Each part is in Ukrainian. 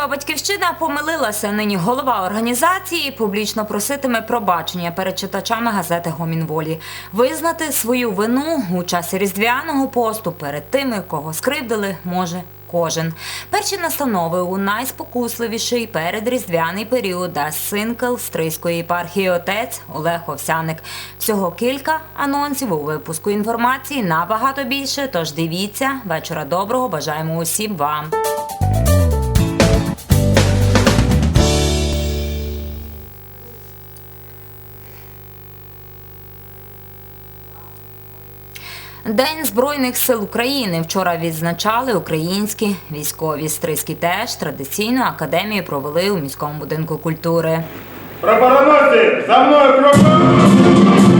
Місцева батьківщина помилилася. Нині голова організації публічно проситиме пробачення перед читачами газети Гомін волі визнати свою вину у часі різдвяного посту перед тими, кого скривдили, може. Кожен перші настанови у найспокусливіший передріздвяний період дасть синкл Стрийської єпархії отець Олег Овсяник. Всього кілька анонсів у випуску інформації набагато більше. Тож дивіться вечора доброго. Бажаємо усім вам. День Збройних сил України вчора відзначали українські військові. Стрийські теж традиційну академію провели у міському будинку культури. Прапороносці, за мною кроком!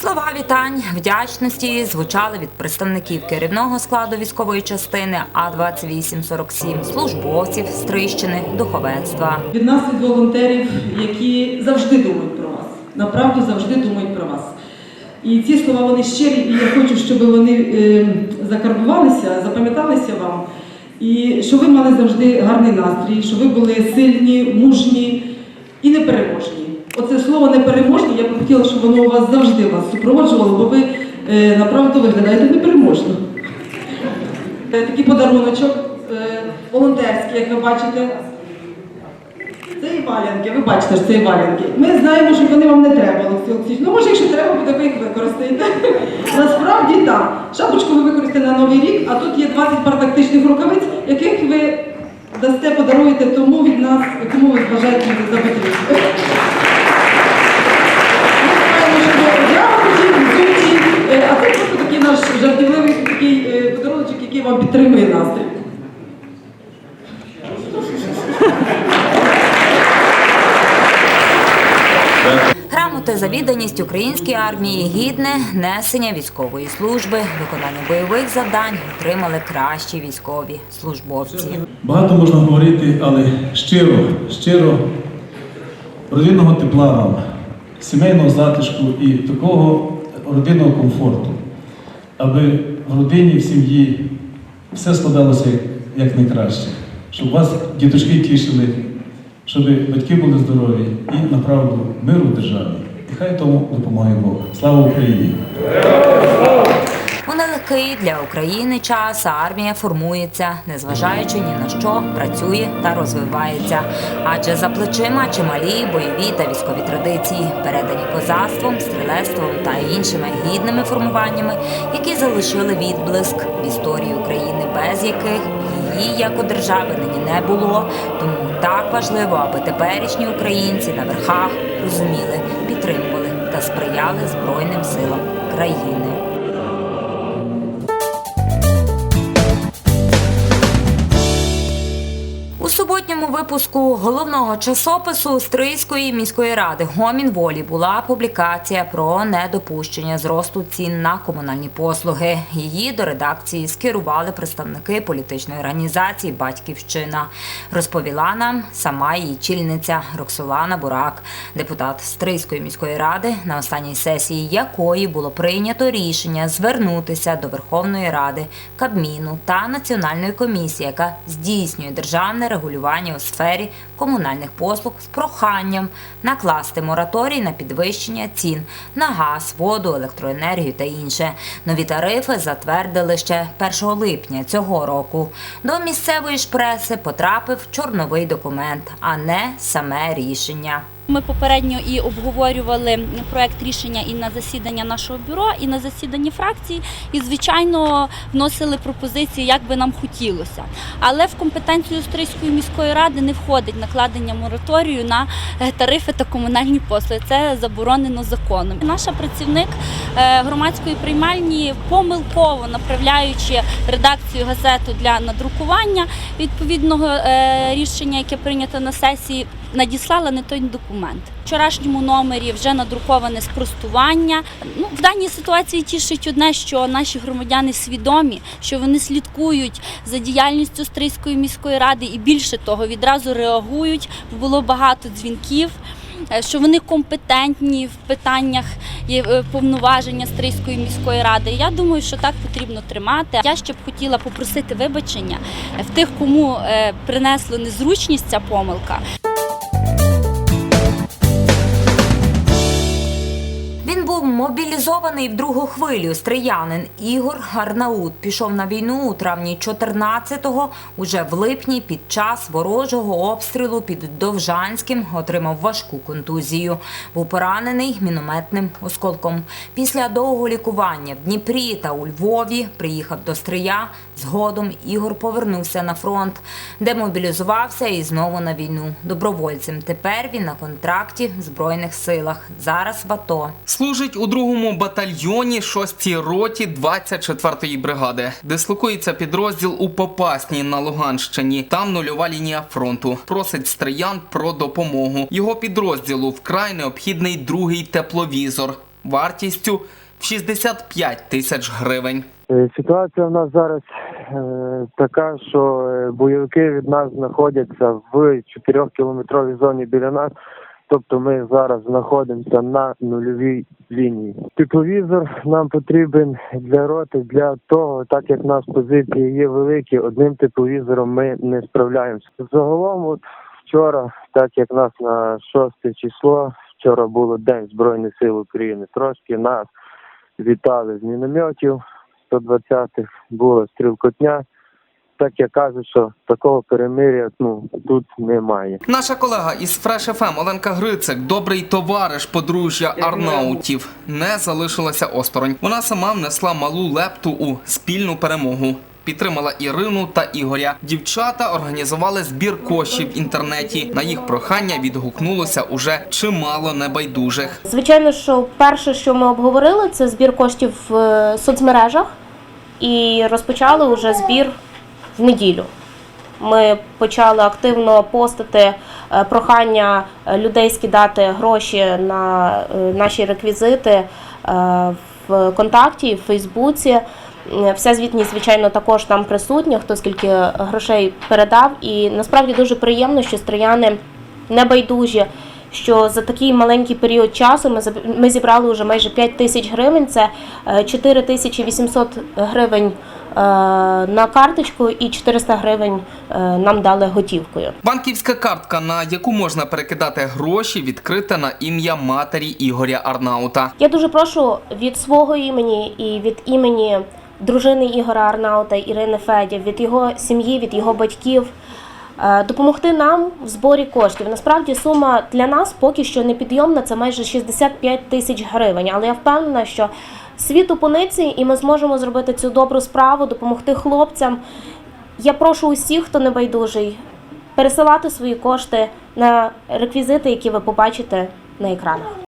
Слова вітань, вдячності звучали від представників керівного складу військової частини А 2847 службовців Стрийщини, духовенства. від нас, від волонтерів, які завжди думають про вас. Направду завжди думають про вас. І ці слова вони щирі, і я хочу, щоб вони е, закарбувалися, запам'яталися вам. І щоб ви мали завжди гарний настрій, щоб ви були сильні, мужні і непереможні. Оце слово непереможні, я б хотіла, щоб воно у вас завжди вас супроводжувало, бо ви е, направду виглядаєте непереможно. Е, Такий подаруночок е, волонтерський, як ви бачите. Це і валянки, ви бачите, що це і валянки. Ми знаємо, що вони вам не треба, Олексій Олексійович. Ну, може, якщо треба буде, ви їх використаєте. Насправді так. Шапочку ви використаєте на новий рік, а тут є 20 пар тактичних рукавиць, яких ви дасте, подаруєте тому від нас, кому ви вважаєте за потрібне. Який вам підтримує настрій. Грамоти за відданість українській армії, гідне несення військової служби, виконання бойових завдань отримали кращі військові службовці. Багато можна говорити, але щиро, щиро родинного тепла вам, сімейного затишку і такого родинного комфорту, аби в родині, в сім'ї все складалося як, найкраще, щоб вас діточки тішили, щоб батьки були здорові і направду миру в державі. І хай тому допомагає Бог. Слава Україні! Нелегкий для України час армія формується, незважаючи ні на що, працює та розвивається. Адже за плечима чималі бойові та військові традиції, передані козацтвом, стрілецтвом та іншими гідними формуваннями, які залишили відблиск в історії України, без яких її як у держави нині не було. Тому так важливо, аби теперішні українці на верхах розуміли, підтримували та сприяли Збройним силам країни. У суботньому випуску головного часопису Стрийської міської ради Гомін волі була публікація про недопущення зросту цін на комунальні послуги. Її до редакції скерували представники політичної організації Батьківщина. Розповіла нам сама її чільниця Роксолана Бурак, депутат Стрийської міської ради, на останній сесії якої було прийнято рішення звернутися до Верховної Ради, Кабміну та Національної комісії, яка здійснює державне регулювання у сфері комунальних послуг з проханням накласти мораторій на підвищення цін на газ, воду, електроенергію та інше. Нові тарифи затвердили ще 1 липня цього року. До місцевої ж преси потрапив чорновий документ, а не саме рішення. Ми попередньо і обговорювали проект рішення і на засідання нашого бюро, і на засіданні фракції. І, звичайно, вносили пропозиції, як би нам хотілося. Але в компетенцію Стрийської міської ради не входить накладення мораторію на е, тарифи та комунальні послуги. Це заборонено законом. Наша працівник е, громадської приймальні помилково направляючи редакцію газету для надрукування відповідного е, рішення, яке прийнято на сесії, надіслала не той документ. В вчорашньому номері вже надруковане спростування. Ну, в даній ситуації тішить одне, що наші громадяни свідомі, що вони слідкують за діяльністю Стрийської міської ради і більше того, відразу реагують. Було багато дзвінків. е, Що вони компетентні в питаннях е, повноваження Стрийської міської ради. Я думаю, що так потрібно тримати. Я ще б хотіла попросити вибачення в тих, кому е, принесло незручність ця помилка. Був мобілізований в другу хвилю. Стріянин Ігор Гарнаут пішов на війну у травні 14-го. Уже в липні під час ворожого обстрілу під Довжанським отримав важку контузію. Був поранений мінометним осколком. Після довгого лікування в Дніпрі та у Львові приїхав до Стрия. Згодом Ігор повернувся на фронт, де мобілізувався і знову на війну добровольцем. Тепер він на контракті в Збройних силах. Зараз в АТО. Служить у другому батальйоні 6-й роті 24-ї бригади. Дислокується підрозділ у Попасні на Луганщині. Там нульова лінія фронту. Просить стриян про допомогу. Його підрозділу вкрай необхідний другий тепловізор вартістю в 65 тисяч гривень. Е, Ситуація в нас зараз е, така, що е, бойовики від нас знаходяться в 4-кілометровій зоні біля нас. Тобто ми зараз знаходимося на нульовій лінії. Тепловізор нам потрібен для роти, для того, так як в нас позиції є великі, одним тепловізором ми не справляємося. Загалом, от вчора, так як нас на 6 число, вчора було День Збройних сил України, трошки нас вітали з мінометів 120-х, була стрілкотня. Так я кажу, що такого перемиря ну, тут немає. Наша колега із Fresh FM Оленка Грицик, добрий товариш подружжя Арнаутів, не залишилася осторонь. Вона сама внесла малу лепту у спільну перемогу. Підтримала Ірину та Ігоря. Дівчата організували збір коштів в інтернеті. На їх прохання відгукнулося уже чимало небайдужих. Звичайно, що перше, що ми обговорили, це збір коштів в е, соцмережах, і розпочали вже збір в неділю. Ми почали активно постити е, прохання е, людей скидати гроші на е, наші реквізити в контакті, в Фейсбуці. Вся звітність, звичайно, також там присутня, хто скільки грошей передав. І насправді дуже приємно, що стріяни небайдужі, що за такий маленький період часу ми зібрали вже майже 5 тисяч гривень. Це е, 4 тисячі 800 гривень на карточку і 400 гривень е, нам дали готівкою. Банківська картка, на яку можна перекидати гроші, відкрита на ім'я матері Ігоря Арнаута. Я дуже прошу від свого імені і від імені дружини Ігора Арнаута Ірини Федів, від його сім'ї, від його батьків. е, Допомогти нам в зборі коштів. Насправді сума для нас поки що непідйомна, це майже 65 тисяч гривень. Але я впевнена, що світ опиниться і ми зможемо зробити цю добру справу, допомогти хлопцям. Я прошу усіх, хто не байдужий, пересилати свої кошти на реквізити, які ви побачите на екранах.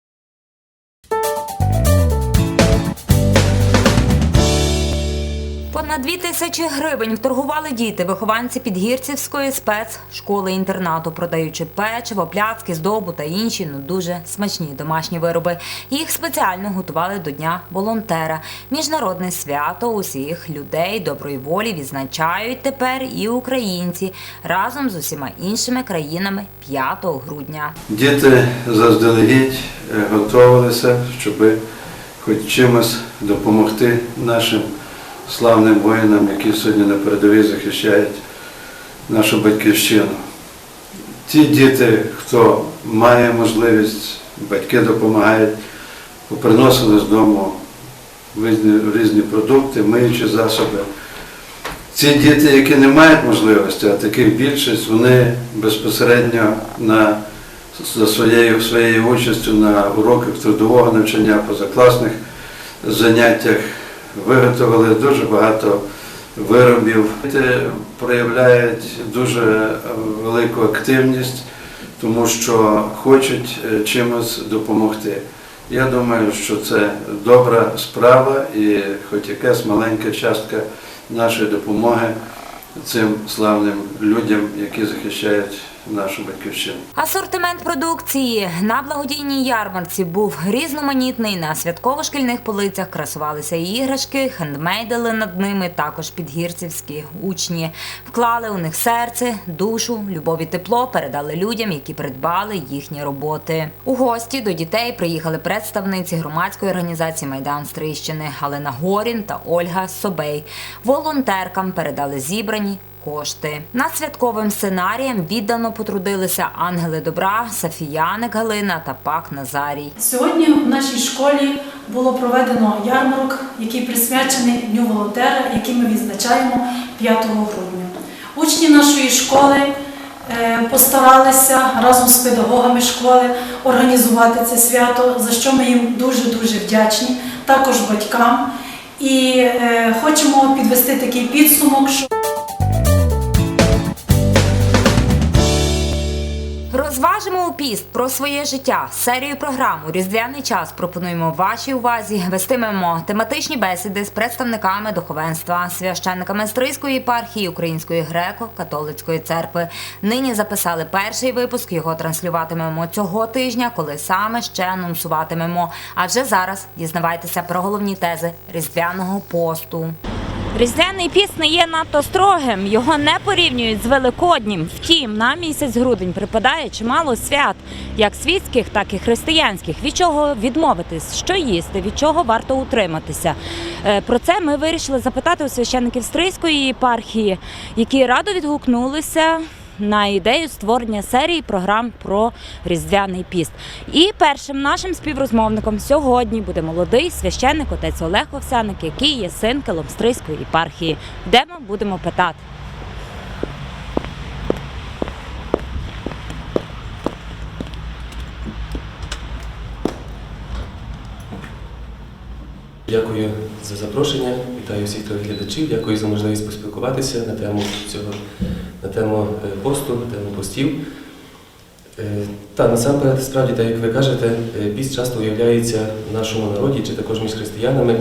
Понад дві тисячі гривень вторгували діти, вихованці Підгірцівської спецшколи-інтернату, продаючи печиво, пляцки, здобу та інші ну дуже смачні домашні вироби. Їх спеціально готували до Дня волонтера. Міжнародне свято усіх людей доброї волі відзначають тепер і українці разом з усіма іншими країнами 5 грудня. Діти заздалегідь е, готувалися, щоб хоч чимось допомогти нашим славним воїнам, які сьогодні на передовій захищають нашу батьківщину. Ті діти, хто має можливість, батьки допомагають, поприносили з дому різні, різні продукти, миючі засоби. Ці діти, які не мають можливості, а таких більшість, вони безпосередньо на за своєю, своєю участю на уроках трудового навчання, позакласних заняттях. Виготовили дуже багато виробів. Діти проявляють дуже велику активність, тому що хочуть е, чимось допомогти. Я думаю, що це добра справа і хоч якась маленька частка нашої допомоги цим славним людям, які захищають нашу батьківщину. Асортимент продукції на благодійній ярмарці був різноманітний. На святково-шкільних полицях красувалися іграшки, хендмейдили над ними також підгірцівські учні. Вклали у них серце, душу, любов і тепло передали людям, які придбали їхні роботи. У гості до дітей приїхали представниці громадської організації Майдан Стрийщини Галина Горін та Ольга Собей. Волонтеркам передали зібрані кошти. Над святковим сценарієм віддано потрудилися ангели добра, Сафіяник Галина та Пак Назарій. Сьогодні в нашій школі було проведено ярмарок, який присвячений Дню волонтера, який ми відзначаємо 5 грудня. Учні нашої школи е, постаралися разом з педагогами школи організувати це свято, за що ми їм дуже-дуже вдячні, також батькам. І е, хочемо підвести такий підсумок, що Розважимо піст про своє життя. Серію програм у різдвяний час пропонуємо вашій увазі. Вестимемо тематичні бесіди з представниками духовенства, священниками Стрийської єпархії Української греко-католицької церкви. Нині записали перший випуск. Його транслюватимемо цього тижня, коли саме ще анонсуватимемо. А вже зараз дізнавайтеся про головні тези різдвяного посту. Різдвяний піс не є надто строгим, його не порівнюють з Великоднім. Втім, на місяць грудень припадає чимало свят, як світських, так і християнських. Від чого відмовитись, що їсти, від чого варто утриматися. Е, Про це ми вирішили запитати у священників Стрийської єпархії, які радо відгукнулися на ідею створення серії програм про різдвяний піст. І першим нашим співрозмовником сьогодні буде молодий священник отець Олег Овсяник, який є синкелом Стрийської єпархії. Йдемо, будемо питати. Дякую за запрошення. Вітаю всіх телеглядачів. Дякую за можливість поспілкуватися на тему цього на тему е, посту, на тему постів. Е, Та насамперед, справді, так як ви кажете, е, піст часто уявляється в нашому народі чи також між християнами,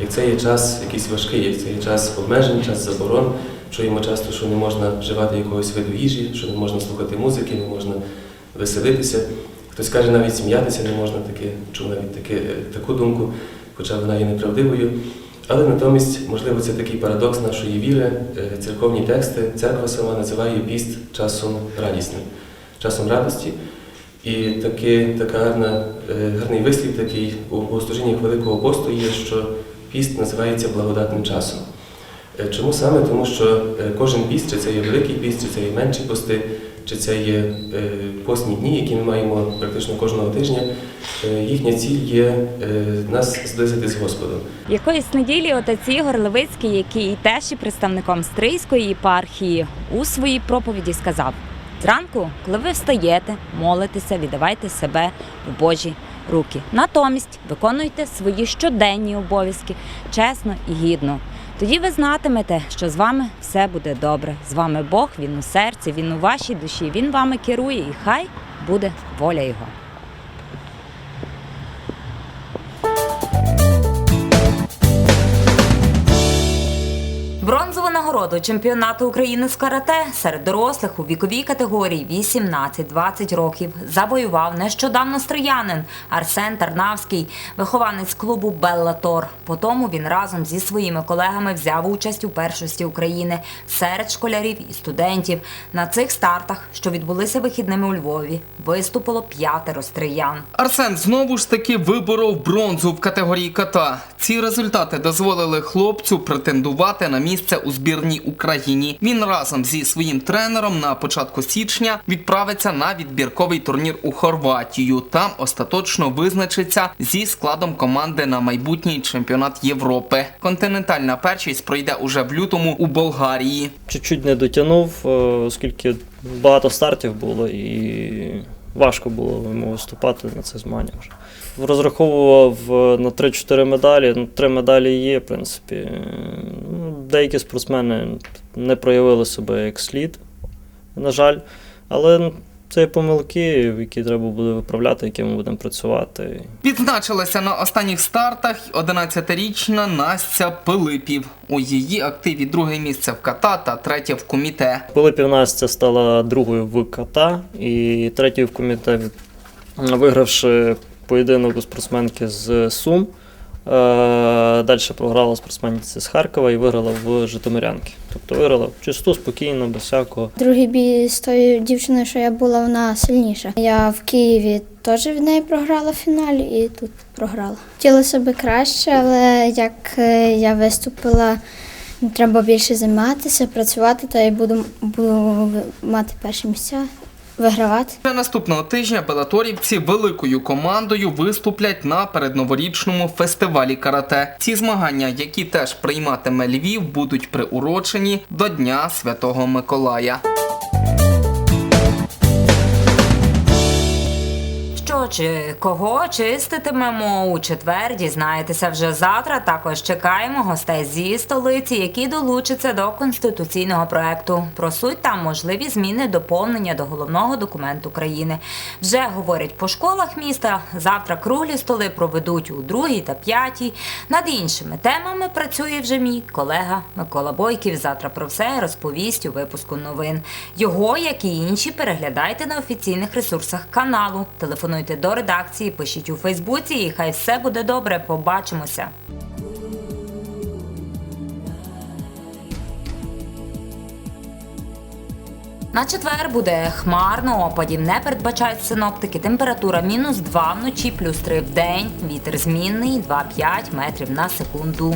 як це є час якийсь важкий, як це є час обмежень, час заборон. Чуємо часто, що не можна вживати якогось виду їжі, що не можна слухати музики, не можна веселитися. Хтось каже, навіть сміятися не можна, таке, чув навіть таке, таку думку, хоча вона є неправдивою. Але натомість, можливо, це такий парадокс нашої віри, е, церковні тексти. Церква сама називає піст часом радісним, часом радості. І таки, така гарна, е, гарний вислів такий у богослужіннях Великого посту є, що піст називається благодатним часом. Е, Чому саме? Тому що кожен піст, чи це є великий піст, чи це є менші пости, чи це є е, постні дні, які ми маємо практично кожного тижня, е, їхня ціль є е, нас зблизити з Господом. Якоїсь неділі отець Ігор Левицький, який теж є представником Стрийської єпархії, у своїй проповіді сказав: зранку, коли ви встаєте, молитеся, віддавайте себе у Божі руки. Натомість виконуйте свої щоденні обов'язки чесно і гідно. Тоді ви знатимете, що з вами все буде добре. З вами Бог, Він у серці, Він у вашій душі, Він вами керує, і хай буде воля Його. Бронзову нагороду чемпіонату України з карате серед дорослих у віковій категорії 18-20 років завоював нещодавно стріянин Арсен Тарнавський, вихованець клубу Беллатор. По тому він разом зі своїми колегами взяв участь у першості України серед школярів і студентів. На цих стартах, що відбулися вихідними у Львові, виступило п'ятеро стріян. Арсен знову ж таки виборов бронзу в категорії ката. Ці результати дозволили хлопцю претендувати на місце у збірній Україні. Він разом зі своїм тренером на початку січня відправиться на відбірковий турнір у Хорватію. Там остаточно визначиться зі складом команди на майбутній чемпіонат Європи. Континентальна першість пройде уже в лютому у Болгарії. Чуть-чуть не дотягнув, е, оскільки багато стартів було і важко було йому виступати на цих змаганнях. Розраховував е, на 3-4 медалі. Ну, три медалі є, в принципі. Ну, деякі спортсмени не проявили себе як слід, на жаль. Але ну, це є помилки, які треба буде виправляти, які ми будемо працювати. Відзначилася на останніх стартах 11-річна Настя Пилипів. У її активі друге місце в ката та третє в коміте. Пилипів Настя стала другою в ката і третьою в комітеті, вигравши поєдинок у спортсменки з Сум. Далі програла спортсменці з Харкова і виграла в Житомирянки. Тобто виграла чисто, спокійно, без всякого. Другий бій з тою дівчиною, що я була, вона сильніша. Я в Києві теж від неї програла в фіналі і тут програла. Хотілося б краще, але як е, я виступила, треба більше займатися, працювати, та й буду, буду мати перші місця, вигравати. Наступного тижня белаторівці великою командою виступлять на передноворічному фестивалі карате. Ці змагання, які теж прийматиме Львів, будуть приурочені до Дня Святого Миколая. Що чи кого чиститимемо у четвер, дізнаєтеся вже завтра. Також чекаємо гостей зі столиці, які долучаться до конституційного проекту. Про суть та можливі зміни доповнення до головного документу країни. Вже говорять по школах міста. Завтра круглі столи проведуть у другій та п'ятій. Над іншими темами працює вже мій колега Микола Бойків. Завтра про все розповість у випуску новин. Його, як і інші, переглядайте на офіційних ресурсах каналу. Телефонуйте до редакції, пишіть у Фейсбуці, і хай все буде добре. Побачимося. На четвер буде хмарно, опадів не передбачають синоптики. Температура мінус 2 вночі, плюс 3 в день. Вітер змінний 2-5 метрів на секунду.